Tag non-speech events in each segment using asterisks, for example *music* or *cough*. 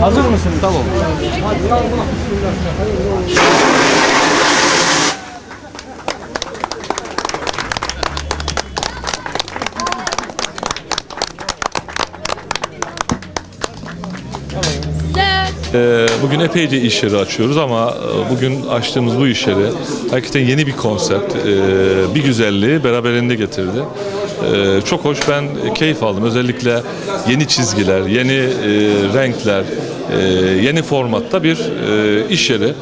Hazır mısınız? Tamam. Ee, Bugün epeyce iş yeri açıyoruz ama e, bugün açtığımız bu iş yeri hakikaten yeni bir konsept, e, bir güzelliği beraberinde getirdi. E, Çok hoş, ben keyif aldım. Özellikle yeni çizgiler, yeni e, renkler, e, yeni formatta bir e, iş yeri.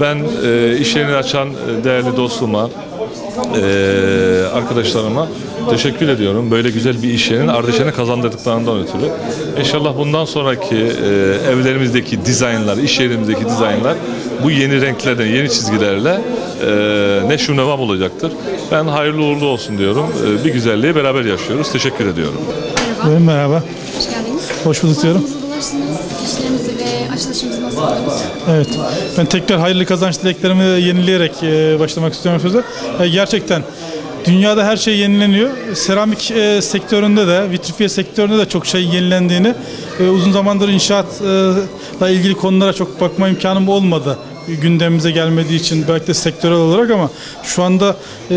Ben e, iş yerini açan e, değerli dostuma, e, arkadaşlarıma teşekkür ediyorum. Böyle güzel bir iş yerinin Ardeşen'e kazandırdıklarından ötürü. İnşallah bundan sonraki e, evlerimizdeki dizaynlar, iş yerimizdeki dizaynlar bu yeni renklerden, yeni çizgilerle e, neşru nevam olacaktır. Ben hayırlı uğurlu olsun diyorum. E, bir güzelliği beraber yaşıyoruz. Teşekkür ediyorum. Buyurun merhaba. Hoş geldiniz. Hoş bulduk diyorum. Mağazamıza açılışımızı nasıl? Evet. Ben tekrar hayırlı kazanç dileklerimi yenileyerek e, başlamak istiyorum söze. E, gerçekten dünyada her şey yenileniyor. Seramik e, sektöründe de, vitrifiye sektöründe de çok şey yenilendiğini, e, uzun zamandır inşaatla ilgili konulara çok bakma imkanım olmadı gündemimize gelmediği için belki de sektörel olarak ama şu anda e,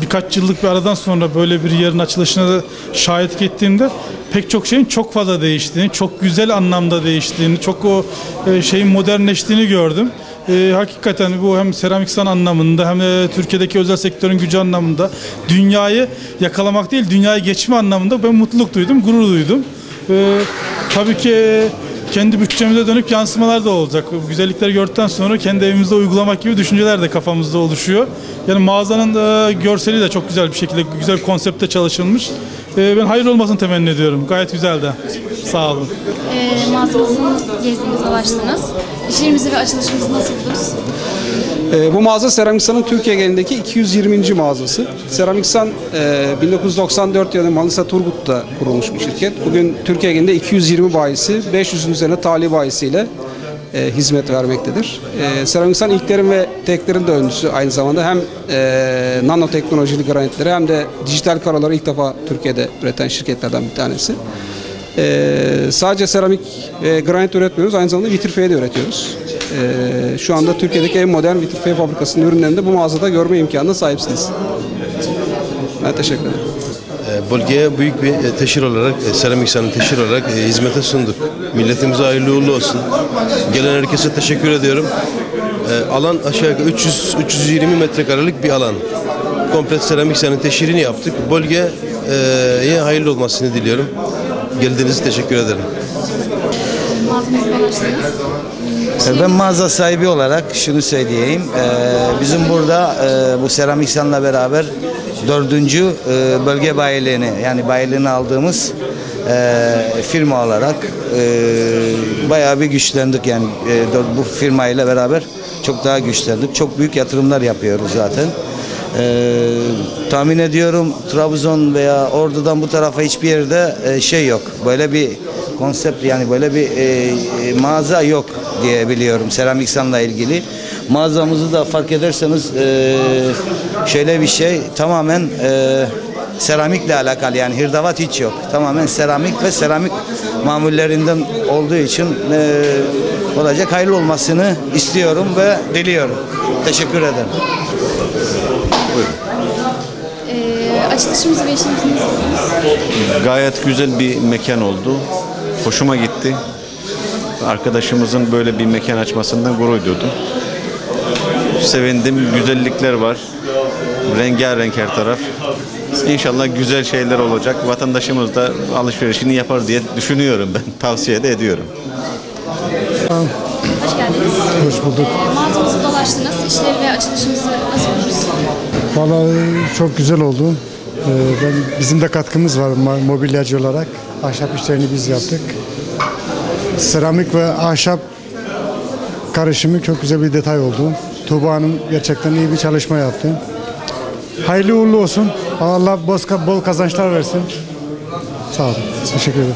birkaç yıllık bir aradan sonra böyle bir yerin açılışına da şahitlik ettiğimde pek çok şeyin çok fazla değiştiğini, çok güzel anlamda değiştiğini, çok o e, şeyin modernleştiğini gördüm. E, hakikaten bu hem seramik san anlamında hem de Türkiye'deki özel sektörün gücü anlamında dünyayı yakalamak değil, dünyayı geçme anlamında ben mutluluk duydum, gurur duydum. E, tabii ki kendi bütçemize dönük yansımalar da olacak. Bu güzellikleri gördükten sonra kendi evimizde uygulamak gibi düşünceler de kafamızda oluşuyor. Yani mağazanın e, görseli de çok güzel bir şekilde, güzel bir konsepte çalışılmış. E, ben hayırlı olmasını temenni ediyorum. Gayet güzel de. Sağ olun. Ee, mağazamızı gezdiniz, dolaştınız. İşlerimizi ve açılışımızı nasıl buldunuz? Ee, bu mağaza Seramiksan'ın Türkiye genelindeki 220. mağazası. Seramiksan e, 1994 yılında Manisa Turgut'ta kurulmuş bir şirket. Bugün Türkiye genelinde 220 bayisi, 500'ün üzerine tali bayisiyle e, hizmet vermektedir. E, Seramiksan ilklerin ve teklerin de öncüsü aynı zamanda hem e, nanoteknolojili granitleri hem de dijital karaları ilk defa Türkiye'de üreten şirketlerden bir tanesi. Ee, sadece seramik ve granit üretmiyoruz, aynı zamanda vitrifiye de üretiyoruz. Ee, şu anda Türkiye'deki en modern vitrifiye fabrikasının ürünlerini de bu mağazada görme imkanına sahipsiniz. Ben teşekkür ederim. E, Bölgeye büyük bir e, teşhir olarak, e, seramik sanı teşhir olarak e, hizmete sunduk. Milletimize hayırlı uğurlu olsun. Gelen herkese teşekkür ediyorum. E, Alan aşağı yukarı 300 320 metrekarelik bir alan. Komple seramik sanı teşhirini yaptık. Bölgeye hayırlı olmasını diliyorum. Geldiğiniz için teşekkür ederim. Mağazamızı dolaştınız. Ben mağaza sahibi olarak şunu söyleyeyim. Ee, bizim burada e, bu Seramiksan'la beraber dördüncü e, bölge bayiliğini yani bayiliğini aldığımız e, firma olarak e, bayağı bir güçlendik yani e, bu firmayla beraber çok daha güçlendik. Çok büyük yatırımlar yapıyoruz zaten. Ee, tahmin ediyorum Trabzon veya Ordu'dan bu tarafa hiçbir yerde e, şey yok. Böyle bir konsept yani böyle bir e, e, mağaza yok diye biliyorum Seramiksan'la ilgili. Mağazamızı da fark ederseniz e, şöyle bir şey tamamen e, seramikle alakalı yani hirdavat hiç yok. Tamamen seramik ve seramik mamullerinden olduğu için e, olacak hayırlı olmasını istiyorum ve diliyorum. Teşekkür ederim. Ee, açılışımızı ve? Gayet güzel bir mekan oldu. Hoşuma gitti. Arkadaşımızın böyle bir mekan açmasından gurur duydum. Sevindim. Güzellikler var. Rengarenk her taraf. İnşallah güzel şeyler olacak. Vatandaşımız da alışverişini yapar diye düşünüyorum ben. *laughs* Tavsiye de ediyorum. Hoş geldiniz. Hoş bulduk. Ee, mağazamızı dolaştınız. İşleri ve açılışımızı nasıl buldunuz? Vallahi çok güzel oldu. Ee, ben bizim de katkımız var mobilyacı olarak. Ahşap işlerini biz yaptık. Seramik ve ahşap karışımı çok güzel bir detay oldu. Tuğba Hanım gerçekten iyi bir çalışma yaptı. Hayırlı uğurlu olsun. Allah bol kazançlar versin. Sağ olun. Teşekkür ederim.